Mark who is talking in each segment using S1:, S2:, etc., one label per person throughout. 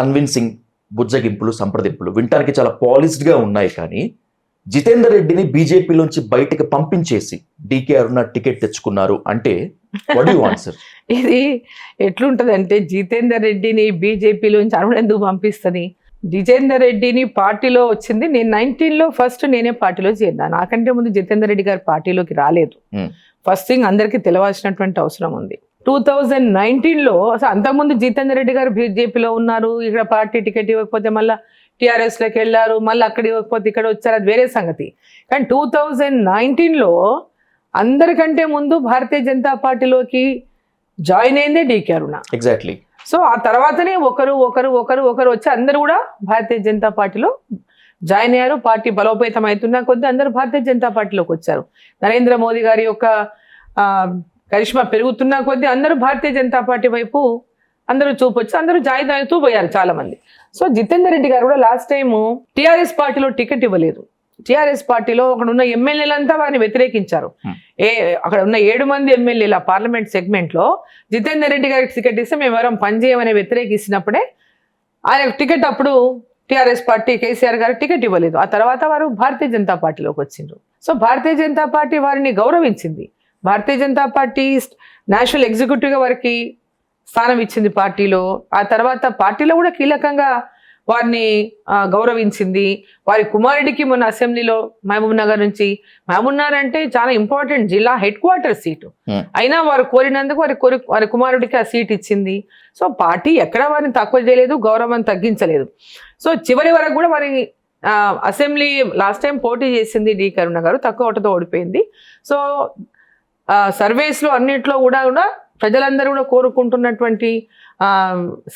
S1: Convincing బుజ్జగింపులు సంప్రదింపులు. వినటానికి చాలా పాలిష్డ్గా ఉన్నాయి కానీ జితేందర్ రెడ్డిని బీజేపీలోంచి బయటకు పంపించేసి డీకే అరుణ టికెట్ తెచ్చుకున్నారు అంటే ఆన్సర్
S2: ఇది ఎట్లుంటదంటే జితేందర్ రెడ్డిని బీజేపీలోంచి అరుణ్ ఎందుకు పంపిస్తుంది? జితేందర్ రెడ్డిని పార్టీలో వచ్చింది నేను 19 లో ఫస్ట్ నేనే పార్టీలో చేరినా. నాకంటే ముందు జితేందర్ రెడ్డి గారు పార్టీలోకి రాలేదు.
S1: Hmm.
S2: ఫస్ట్ థింగ్ అందరికీ తెలవాల్సినటువంటి అవసరం ఉంది. టూ థౌజండ్ నైన్టీన్లో అసలు అంతకుముందు జితేందర్ రెడ్డి గారు బీజేపీలో ఉన్నారు ఇక్కడ పార్టీ టికెట్ ఇవ్వకపోతే మళ్ళీ టీఆర్ఎస్లోకి వెళ్ళారు మళ్ళీ అక్కడ ఇవ్వకపోతే ఇక్కడ వచ్చారు అది వేరే సంగతి. కానీ టూ థౌజండ్ నైన్టీన్లో అందరికంటే ముందు భారతీయ జనతా పార్టీలోకి జాయిన్ అయిందే డీకే అరుణ.
S1: ఎగ్జాక్ట్లీ
S2: సో ఆ తర్వాతనే ఒకరు ఒకరు ఒకరు ఒకరు వచ్చి అందరూ కూడా భారతీయ జనతా పార్టీలో జాయిన్ అయ్యారు పార్టీ బలోపేతం అవుతున్న కొద్దీ అందరూ భారతీయ జనతా పార్టీలోకి వచ్చారు. నరేంద్ర మోదీ గారి యొక్క కరిష్మా పెరుగుతున్న కొద్దీ అందరూ భారతీయ జనతా పార్టీ వైపు అందరూ చూపొచ్చు అందరూ జాయిన్ అవుతూ పోయారు చాలా మంది సో జితేందర్ రెడ్డి గారు కూడా లాస్ట్ టైం టీఆర్ఎస్ పార్టీలో టికెట్ ఇవ్వలేదు. టీఆర్ఎస్ పార్టీలో అక్కడ ఉన్న ఎమ్మెల్యేలంతా వారిని వ్యతిరేకించారు.
S1: Hmm.
S2: ఏ అక్కడ ఉన్న ఏడు మంది ఎమ్మెల్యేల పార్లమెంట్ సెగ్మెంట్లో జితేందర్ రెడ్డి గారికి టికెట్ ఇస్తే మేము ఎవరం పనిచేయమని వ్యతిరేకిస్తున్నప్పుడే ఆయన టికెట్ అప్పుడు టిఆర్ఎస్ పార్టీ కేసీఆర్ గారు టికెట్ ఇవ్వలేదు. ఆ తర్వాత వారు భారతీయ జనతా పార్టీలోకి వచ్చిండ్రు. సో భారతీయ జనతా పార్టీ వారిని గౌరవించింది. భారతీయ జనతా పార్టీ నేషనల్ ఎగ్జిక్యూటివ్గా వారికి స్థానం ఇచ్చింది పార్టీలో. ఆ తర్వాత పార్టీలో కూడా కీలకంగా వారిని గౌరవించింది. వారి కుమారుడికి మొన్న అసెంబ్లీలో మహబూబ్ నగర్ నుంచి మహబూబ్ నగర్ అంటే చాలా ఇంపార్టెంట్ జిల్లా హెడ్ క్వార్టర్ సీటు.
S1: Hmm.
S2: అయినా వారు కోరినందుకు వారి కోరి వారి కుమారుడికి ఆ సీట్ ఇచ్చింది. సో పార్టీ ఎక్కడ వారిని తక్కువ చేయలేదు గౌరవం తగ్గించలేదు. సో చివరి వరకు కూడా వారి అసెంబ్లీ లాస్ట్ టైం పోటీ చేసింది డి. కరుణ గారు తక్కువ ఓటుతో ఓడిపోయింది. సో సర్వేస్లో అన్నింటిలో కూడా కూడా ప్రజలందరూ కూడా కోరుకుంటున్నటువంటి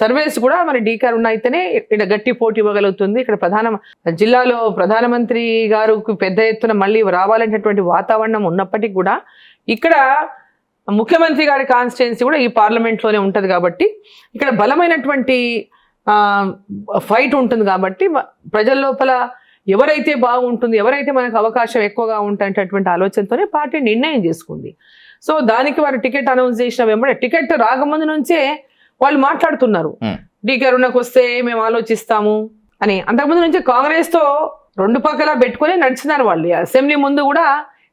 S2: సర్వేస్ కూడా మరి డీకార్ ఉన్నైతేనే అయితేనే ఇక్కడ గట్టి పోటీ ఇవ్వగలుగుతుంది. ఇక్కడ ప్రధాన జిల్లాలో ప్రధానమంత్రి గారు పెద్ద ఎత్తున మళ్ళీ రావాలనేటువంటి వాతావరణం ఉన్నప్పటికీ కూడా ఇక్కడ ముఖ్యమంత్రి గారి కాన్స్టిట్యున్సీ కూడా ఈ పార్లమెంట్లోనే ఉంటుంది కాబట్టి ఇక్కడ బలమైనటువంటి ఫైట్ ఉంటుంది కాబట్టి ప్రజల లోపల ఎవరైతే బాగుంటుంది ఎవరైతే మనకు అవకాశం ఎక్కువగా ఉంటుంటటువంటి ఆలోచనతోనే పార్టీ నిర్ణయం చేసుకుంది. సో దానికి వారు టికెట్ అనౌన్స్ చేసిన వెంబడే టికెట్ రాకముందు నుంచే వాళ్ళు మాట్లాడుతున్నారు. డి కరుణకు వస్తే మేము ఆలోచిస్తాము అని. అంతకుముందు నుంచి కాంగ్రెస్తో రెండు పక్కల పెట్టుకొని నడిచినారు వాళ్ళు. అసెంబ్లీ ముందు కూడా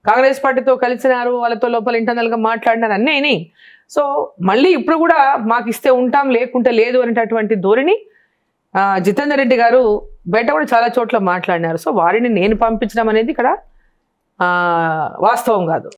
S2: కాంగ్రెస్ పార్టీతో కలిసినారు వాళ్ళతో లోపల ఇంటర్నల్గా మాట్లాడినారు అన్నీ సో మళ్ళీ ఇప్పుడు కూడా మాకు ఇస్తే ఉంటాం లేకుంటే లేదు అనేటటువంటి ధోరణి జితేందర్ రెడ్డి గారు బయట కూడా చాలా చోట్ల మాట్లాడినారు. సో వారిని నేను పంపించడం అనేది ఇక్కడ వాస్తవం కాదు.